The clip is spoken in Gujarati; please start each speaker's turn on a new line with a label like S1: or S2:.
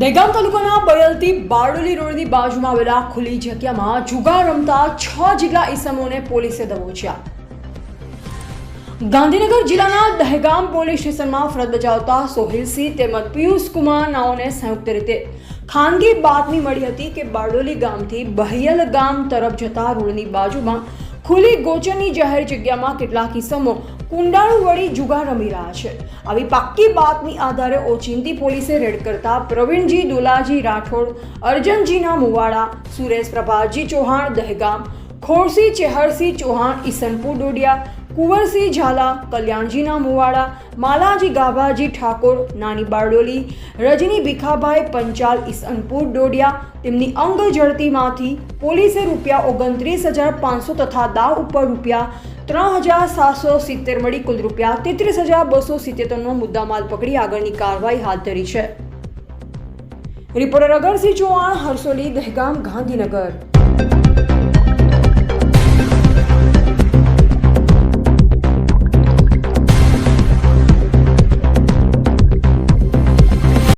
S1: દહેગામ તાલુકાના બયલથી બારડોલી રોડની બાજુમાં આવેલા ખુલ્લી જગ્યામાં જુગાર રમતા છ જેટલા ઈસમોને પોલીસે દબોચ્યા. ગાંધીનગર જિલ્લાના દહેગામ પોલીસ સ્ટેશનમાં ફરજ બજાવતા સોહિલસિંહ તેમજ પિયુષ કુમાર નાઓને સંયુક્ત રીતે ખાનગી બાતમી મળી હતી કે બારડોલી ગામથી બહિયલ ગામ તરફ જતા રોડની બાજુમાં ખુલ્લી ગોચરની જાહેર જગ્યામાં કેટલાક કિસ્સમો કુંડાળું વળી જુગાર રમી રહ્યા છે. આવી પાક્કી બાતની આધારે ઓચિંતી પોલીસે રેડ કરતા પ્રવીણજી દુલાજી રાઠોડ, અર્જનજીના મુવાડા, સુરેશ પ્રભાતજી ચૌહાણ, દહેગામ ખોરસી ચેહરસિંહ ચૌહાણ, ઈસનપુર ડોડિયા કુંવરસિંહ ઝાલા, કલ્યાણજીના મુવાડા, માલાજી ગાભાજી ઠાકોર, નાની બારડોલી, રજની ભીખાભાઈ પંચાલ, ઈસનપુર ડોડિયા તેમની અંગ જડતીમાંથી પોલીસે રૂપિયા ઓગણત્રીસ હજાર પાંચસો તથા દાવ ઉપર રૂપિયા ત્રણ હજાર સાતસો સિત્તેર મળી કુલ રૂપિયા તેત્રીસ હજાર બસો સિત્તેરનો મુદ્દામાલ પકડી આગળની કાર્યવાહી હાથ ધરી છે. રિપોર્ટર અગરસિંહ ચૌહાણ હરસોલી દહેગામ, ગાંધીનગર.